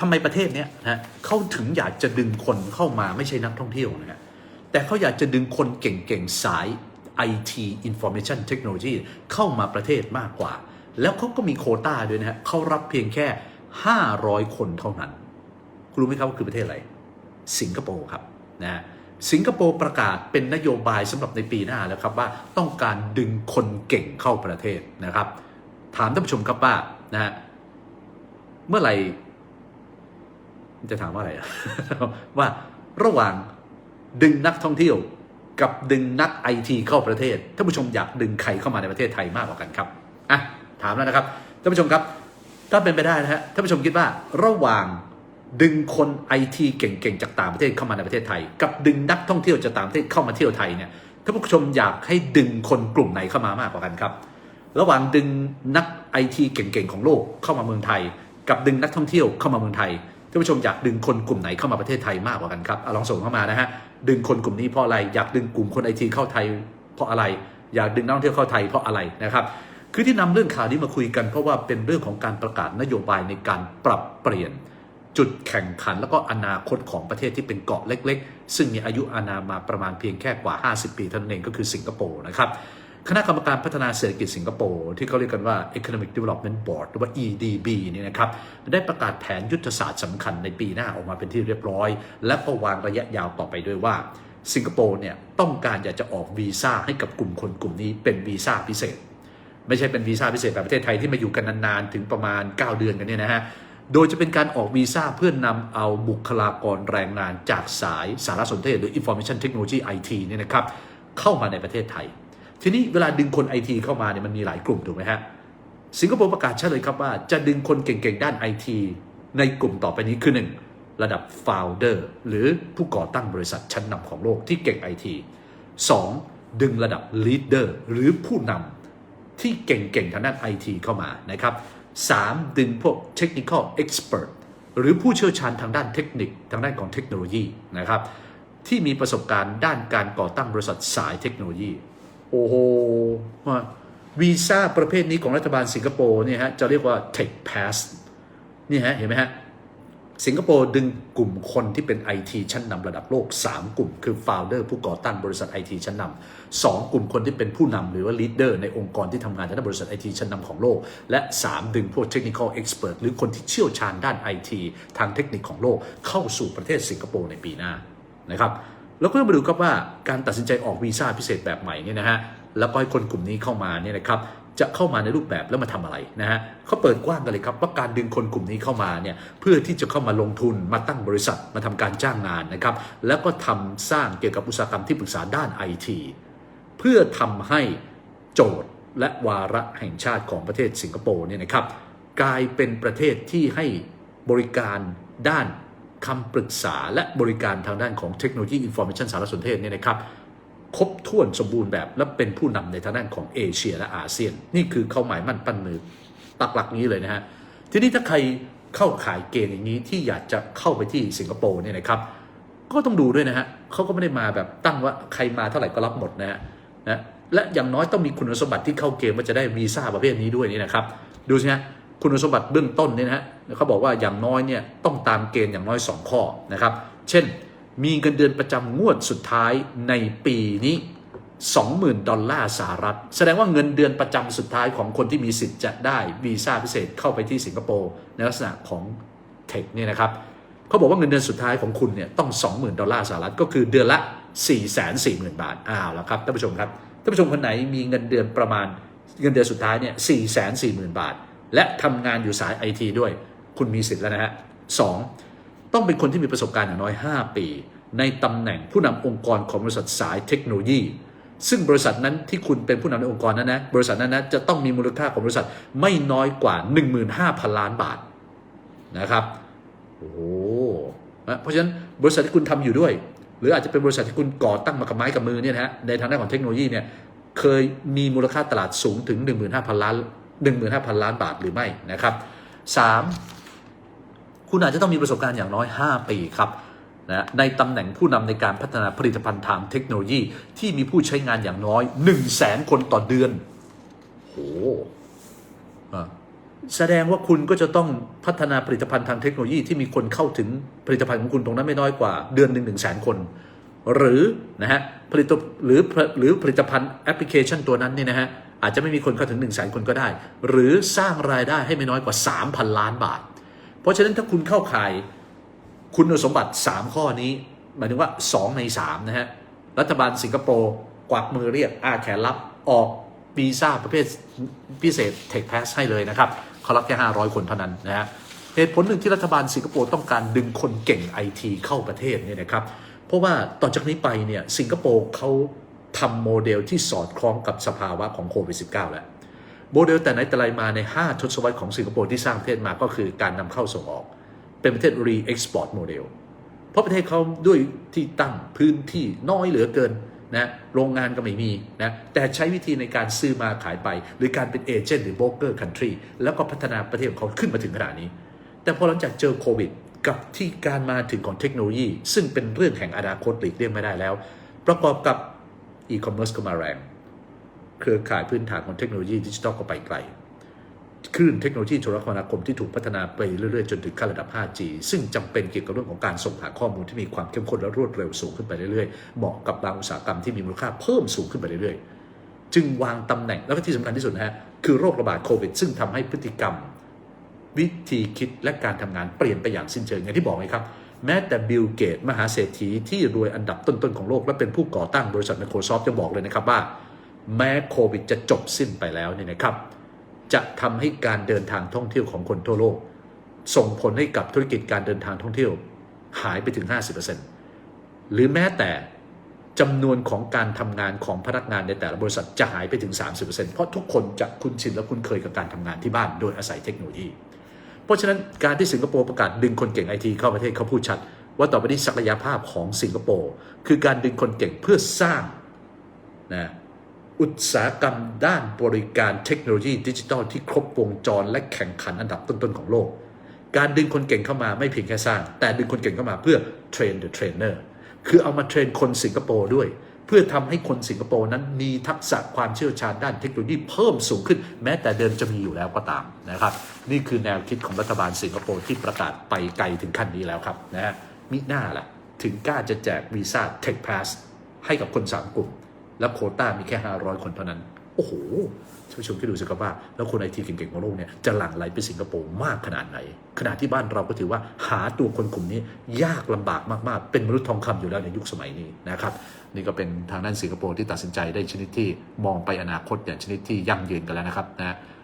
ทำไมประเทศเนี้ยนะเขาถึงอยากจะดึงคนเข้ามาไม่ใช่นักท่องเที่ยวนะฮะแต่เขาอยากจะดึงคนเก่งๆ สาย IT Information Technology เข้ามาประเทศมากกว่า แล้วเขาก็มีโคต้าด้วยนะฮะเขารับเพียงแค่ 500 คนเท่านั้น คุณรู้ไหมครับว่าคือประเทศอะไร สิงคโปร์ครับนะฮะสิงคโปร์ประกาศเป็นนโยบายสำหรับในปีหน้าแล้วครับว่าต้องการดึงคนเก่งเข้าประเทศนะครับ ถามท่านผู้ชมครับว่านะฮะเมื่อไหร่ จะถามว่าอะไรอะว่าระหว่างดึงนักท่องเที่ยวกับดึงนักไอทีเข้าประเทศท่านผู้ชมอยากดึงใครเข้ามาในประเทศไทยมากกว่ากันครับอะถามแล้วนะครับท่านผู้ชมครับ ถ้าเป็นไปได้นะฮะท่านผู้ชมคิดว่าระหว่างดึงคนไอทีเก่งๆจากต่างประเทศเข้ามาในประเทศไทย กับดึงนักท่องเที่ยวจากต่างประเทศเข้ามาเที่ยวไทยเนี่ยท่านผู้ชมอยากให้ดึงคนกลุ่มไหนเข้ามามากกว่ากันครับ ระหว่างดึงนักไอทีเก่งๆของโลกเข้ามาเมืองไทย กับดึงนักท่องเที่ยวเข้ามาเมืองไทยานผู้ชมอยากดึงคนกลุ่มไหนเข้ามาประเทศไทยมากกว่ากันครับเอาลองส่งเข้ามานะฮะดึงคนกลุ่มนี้เพราะอะไรอยากดึงกลุ่มคนไอทีเข้าไทยเพราะอะไร อยากดึงนักท่องเที่ยวเข้าไทยเพราะอะไรนะครับคือที่นำเรื่องข่าวนี้มาคุยกันเพราะว่าเป็นเรื่องของการประกาศนโยบายในการปรับเปลี่ยน จุดแข่งขันแล้วก็อนาคตของประเทศที่เป็นเกาะเล็ก ๆ ซึ่งมีอายุอานามาประมาณเพียงแค่กว่า 50 ปีเท่านั้นเองก็คือสิงคโปร์นะครับ คณะกรรมการพัฒนาเศรษฐกิจสิงคโปร์ที่เขาเรียกกันว่า Economic Development Board หรือว่า EDB นี่นะครับได้ประกาศแผนยุทธศาสตร์สำคัญในปีหน้าออกมาเป็นที่เรียบร้อย และก็วางระยะยาวต่อไปด้วยว่า สิงคโปร์เนี่ยต้องการอยากจะออกวีซ่าให้กับกลุ่มคนกลุ่มนี้เป็นวีซ่าพิเศษ ไม่ใช่เป็นวีซ่าพิเศษแบบประเทศไทยที่มาอยู่กันนานๆถึงประมาณ 9 เดือนกันเนี่ยนะฮะโดยจะเป็นการออกวีซ่าเพื่อนนำเอาบุคลากรแรงงานจากสายสารสนเทศหรือ Information Technology IT เนี่ยนะครับเข้ามาในประเทศไทย ทีนี้เวลาดึงคน IT เข้ามาเนี่ยมันมีหลายกลุ่มถูกไหมฮะ สิงคโปร์ประกาศชัดเลยครับว่าจะดึงคนเก่งๆ ด้าน IT ในกลุ่มต่อไปนี้คือ 1. ระดับ Founder หรือผู้ก่อตั้งบริษัทชั้นนำของโลกที่เก่ง IT 2. ดึงระดับ Leader หรือผู้นำที่เก่งๆ ทางด้าน IT เข้ามานะครับ 3. ดึงพวก Technical Expert หรือผู้เชี่ยวชาญทางด้านเทคนิคทางด้านของเทคโนโลยีนะครับที่มีประสบการณ์ด้านการก่อตั้งบริษัทสายเทคโนโลยี โอ้โหว่าวีซ่าประเภทนี้ของรัฐบาลสิงคโปร์เนี่ยฮะจะเรียกว่า Tech Pass นี่ฮะเห็นไหมฮะสิงคโปร์ดึงกลุ่มคนที่เป็น IT ชั้นนำระดับโลก 3 กลุ่มคือ Founder ผู้ก่อตั้งบริษัท IT ชั้นนำสองกลุ่มคนที่เป็นผู้นำหรือว่า Leader ในองค์กรที่ทำงานในบริษัท IT ชั้นนำของโลก และ 3 ดึงพวก Technical Expert หรือคนที่เชี่ยวชาญด้าน IT ทางเทคนิคของโลกเข้าสู่ประเทศสิงคโปร์ในปีหน้านะครับ แล้วก็มาดูครับว่าการตัดสินใจออกวีซ่าพิเศษแบบใหม่เนี่ยนะฮะแล้วก็ให้คนกลุ่มนี้เข้ามาเนี่ยนะครับจะเข้ามาในรูปแบบแล้วมาทำอะไรนะฮะเขาเปิดกว้างกันเลยครับว่าการดึงคนกลุ่มนี้เข้ามาเนี่ยเพื่อที่จะเข้ามาลงทุนมาตั้งบริษัทมาทำการจ้างงานนะครับแล้วก็ทำสร้างเกี่ยวกับอุตสาหกรรมที่ปรึกษาด้านไอทีเพื่อทำให้โจทย์และวาระแห่งชาติของประเทศสิงคโปร์เนี่ยนะครับกลายเป็นประเทศที่ให้บริการด้าน คำปรึกษาและบริการทางด้านของเทคโนโลยีอินโฟมชันสารสนเทศเนี่ยนะครับครบถ้วนสมบูรณ์แบบและเป็นผู้นำในทางด้านของเอเชียและอาเซียน นี่คือเขาหมายมั่นปั้นมือปักหลักนี้เลยนะฮะทีนี้ถ้าใครเข้าขายเกณฑ์อย่างนี้ที่อยากจะเข้าไปที่สิงคโปร์เนี่ยนะครับก็ต้องดูด้วยนะฮะเขาก็ไม่ได้มาแบบตั้งว่าใครมาเท่าไหร่ก็รับหมดนะฮะนะและอย่างน้อยต้องมีคุณสมบัติที่เข้าเกณฑ์ว่าจะได้วีซ่าประเภทนี้ด้วยนี่นะครับ ดูสิฮะ คุณสมบัติเบื้องต้นเนี่ยนะฮะเขาบอกว่าอย่างน้อยเนี่ยต้องตามเกณฑ์อย่างน้อย 2 ข้อนะครับ เช่น มีเงินเดือนประจำงวดสุดท้ายในปีนี้ 20,000 ดอลลาร์สหรัฐ แสดงว่าเงินเดือนประจำสุดท้ายของคนที่มีสิทธิ์จะได้วีซ่าพิเศษเข้าไปที่สิงคโปร์ในลักษณะของเทคเนี่ยนะครับเขาบอกว่าเงินเดือนสุดท้ายของคุณเนี่ยต้อง 20,000 ดอลลาร์สหรัฐก็คือเดือนละ 440,000 บาทอ้าวแล้วครับท่านผู้ชมครับท่านผู้ชมคนไหนมีเงินเดือนประมาณเงินเดือนสุดท้ายเนี่ย440,000 บาท และทำงานอยู่สายไอทีด้วย คุณมีสิทธิ์แล้วนะฮะสองต้องเป็นคนที่มีประสบการณ์อย่างน้อย 5 ปี ในตำแหน่งผู้นำองค์กรของบริษัทสายเทคโนโลยี ซึ่งบริษัทนั้นที่คุณเป็นผู้นำในองค์กรนั้นนะบริษัทนั้นนะจะต้องมีมูลค่าของบริษัทไม่น้อยกว่า 15,000 ล้านบาทนะครับโอ้โหนะเพราะฉะนั้นบริษัทที่คุณทำอยู่ด้วย หรืออาจจะเป็นบริษัทที่คุณก่อตั้งมากับไม้กับมือเนี่ยนะฮะในทางด้านของเทคโนโลยีเนี่ยเคยมีมูลค่าตลาดสูงถึง 15,000 ล้าน 15,000 ล้านบาทหรือไม่นะครับ 3. คุณอาจจะต้องมีประสบการณ์อย่างน้อย 5 ปีครับนะในตำแหน่งผู้นำในการพัฒนาผลิตภัณฑ์ทางเทคโนโลยี ที่มีผู้ใช้งานอย่างน้อย 1 0 0 0 0แสนคนต่อเดือนโหอะแสดงว่าคุณก็จะต้องพัฒนาผลิตภัณฑ์ทางเทคโนโลยีที่มีคนเข้าถึงผลิตภัณฑ์ของคุณตรงนั้นไม่น้อยกว่าเดือนหนึ่งหนึ่งแสนคน หรือนะฮะผลิตหรือหรือผลิตภัณฑ์แอปพลิเคชันตัวนั้นเนี่ยนะฮะ อาจจะไม่มีคนเข้าถึง1นึ่งแสนคนก็ได้ หรือสร้างรายได้ให้ไม่น้อยกว่า 3,000 ล้านบาท เพราะฉะนั้นถ้าคุณเข้าข่ายคุณสมบัติ 3 ข้อนี้หมายถึงว่า 2 ใน 3 นะฮะ รัฐบาลสิงคโปร์กวักมือเรียกอาแขนรับออกวีซ่าประเภทพิเศษ Tech Pass ให้เลยนะครับเขารับแค่ 500 คนเท่านั้นนะฮะเหตุผลหนึ่งที่รัฐบาลสิงคโปร์ต้องการดึงคนเก่งไอทีเข้าประเทศเนี่ยนะครับเพราะว่าต่อจากนี้ไปเนี่ยสิงคโปร์เขา ทำโมเดลที่สอดคล้องกับสภาวะของโควิด -19 แล้ว โมเดลแต่ไหนแต่ไรมาใน 5 ทศวรรษของสิงคโปร์ที่สร้างประเทศมาก็คือการนำเข้าส่งออก เป็นประเทศ re-export model เพราะประเทศเขาด้วยที่ตั้งพื้นที่น้อยเหลือเกินนะโรงงานก็ไม่มีนะแต่ใช้วิธีในการซื้อมาขายไป หรือการเป็นเอเจนต์หรือโบรกเกอร์คันทรีแล้วก็พัฒนาประเทศของเขาขึ้นมาถึงขนาดนี้ แต่พอหลังจากเจอโควิด กับที่การมาถึงของเทคโนโลยี ซึ่งเป็นเรื่องแห่งอนาคตหลีกเลี่ยงไม่ได้แล้ว ประกอบกับ อีคอมเมิร์ซก็มาแรง เครือข่ายพื้นฐานของเทคโนโลยีดิจิทัลก็ไปไกลคลื่นเทคโนโลยีโทรคมนาคมที่ถูกพัฒนาไปเรื่อยๆ จนถึงขั้นระดับ 5G ซึ่งจำเป็นเกี่ยวกับเรื่องของการส่งผ่านข้อมูลที่มีความเข้มข้นและรวดเร็วสูงขึ้นไปเรื่อยๆ เหมาะกับบางอุตสาหกรรมที่มีมูลค่าเพิ่มสูงขึ้นไปเรื่อยๆ จึงวางตำแหน่งแล้วก็ที่สำคัญที่สุดนะฮะคือโรคระบาดโควิด ซึ่งทำให้พฤติกรรม วิธีคิดและการทำงานเปลี่ยนไปอย่างสิ้นเชิงอย่างที่บอกไงครับ แม้แต่บิลเกตมหาเศรษฐีที่รวยอันดับต้นๆของโลก และเป็นผู้ก่อตั้งบริษัท Microsoft ยังบอกเลยนะครับว่า แม้โควิดจะจบสิ้นไปแล้วเนี่ยนะครับ จะทำให้การเดินทางท่องเที่ยวของคนทั่วโลก ส่งผลให้กับธุรกิจการเดินทางท่องเที่ยวหายไปถึง 50%หรือแม้แต่จำนวนของการทำงานของพนักงานในแต่ละบริษัทจะหายไปถึง 30%เพราะทุกคนจะคุ้นชินและคุ้นเคยกับการทำงานที่บ้านโดยอาศัยเทคโนโลยี เพราะฉะนั้นการที่สิงคโปร์ประกาศดึงคนเก่งไอทีเข้าประเทศเขาพูดชัด ว่าต่อไปนี้ศักยภาพของสิงคโปร์คือการดึงคนเก่งเพื่อสร้างนะอุตสาหกรรมด้านบริการเทคโนโลยีดิจิทัลที่ครบวงจรและแข่งขันอันดับต้นๆของโลก การดึงคนเก่งเข้ามาไม่เพียงแค่สร้าง แต่ดึงคนเก่งเข้ามาเพื่อเทรนเดอะเทรนเนอร์คือเอามาเทรนคนสิงคโปร์ด้วย เพื่อทำให้คนสิงคโปร์นั้นมีทักษะความเชี่ยวชาญด้านเทคโนโลยีเพิ่มสูงขึ้น แม้แต่เดิมจะมีอยู่แล้วก็ตามนะครับ นี่คือแนวคิดของรัฐบาลสิงคโปร์ที่ประกาศไปไกลถึงขั้นนี้แล้วครับนะฮะมิหน้าล่ะ ถึงกล้าจะแจกวีซ่าเทคพาสให้กับคนสามกลุ่ม และโคต้ามีแค่ 500 คนเท่านั้น โอ้โหท่านผู้ชมคิดดูสิครับว่า แล้วคนไอทีเก่งๆของโลกเนี่ยจะหลั่งไหลไปสิงคโปร์มากขนาดไหน ขณะที่บ้านเราก็ถือว่าหาตัวคนกลุ่มนี้ยากลำบากมากๆ เป็นมนุษย์ทองคำอยู่แล้วในยุคสมัยนี้นะครับ นี่ก็เป็นทางด้านสิงคโปร์ที่ตัดสินใจได้ชนิดที่มองไปอนาคตอย่างชนิดที่ยั่งยืนกันแล้วนะครับนะ